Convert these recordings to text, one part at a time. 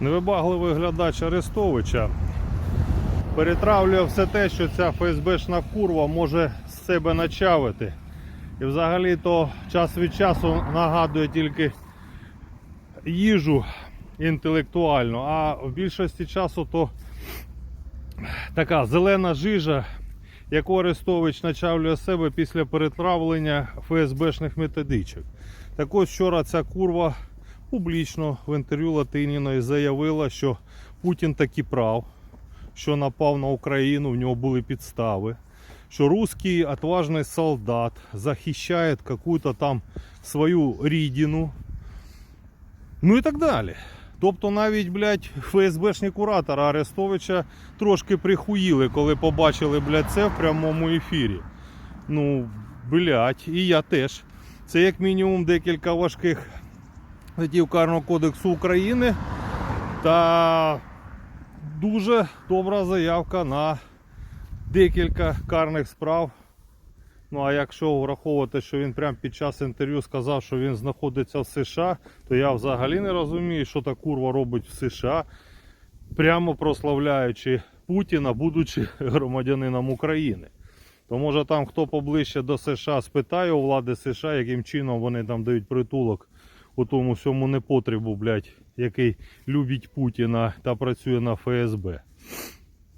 Невибагливий глядач Арестовича перетравлює все те, що ця ФСБшна курва може з себе начавити. І взагалі то час від часу нагадує тільки їжу інтелектуальну, а в більшості часу то така зелена жижа, яку Арестович начавлює себе після перетравлення ФСБшних методичок. Так ось вчора ця курва публічно в інтерв'ю Латиніної заявила, що Путін таки прав, що напав на Україну, в нього були підстави, що русский отважний солдат захищає какую-то там свою рідину, ну і так далі. Тобто навіть, блядь, ФСБшні куратора Арестовича трошки прихуїли, коли побачили, блядь, це в прямому ефірі. Ну, блядь, і я теж. Це як мінімум декілька важких статтів Карного кодексу України та дуже добра заявка на декілька карних справ. Ну а якщо враховувати, що він прямо під час інтерв'ю сказав, що він знаходиться в США, то я взагалі не розумію, що та курва робить в США, прямо прославляючи Путіна, будучи громадянином України. То може там хто поближче до США спитає у влади США, яким чином вони там дають притулок у тому всьому непотребу, блядь, який любить Путіна та працює на ФСБ.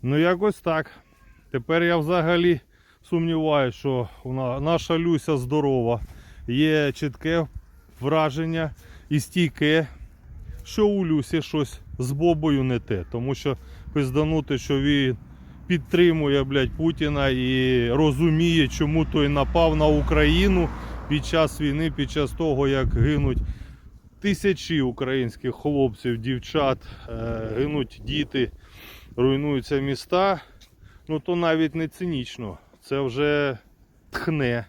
Ну якось так. Тепер я взагалі сумніваюся, що наша Люся здорова. Є чітке враження і стійке, що у Люсі щось з Бобою не те. Тому що пизданути, що він підтримує блядь, Путіна і розуміє, чому той напав на Україну під час війни, під час того, як гинуть тисячі українських хлопців, дівчат, е, гинуть діти, руйнуються міста. Ну то навіть не цинічно. Це вже тхне.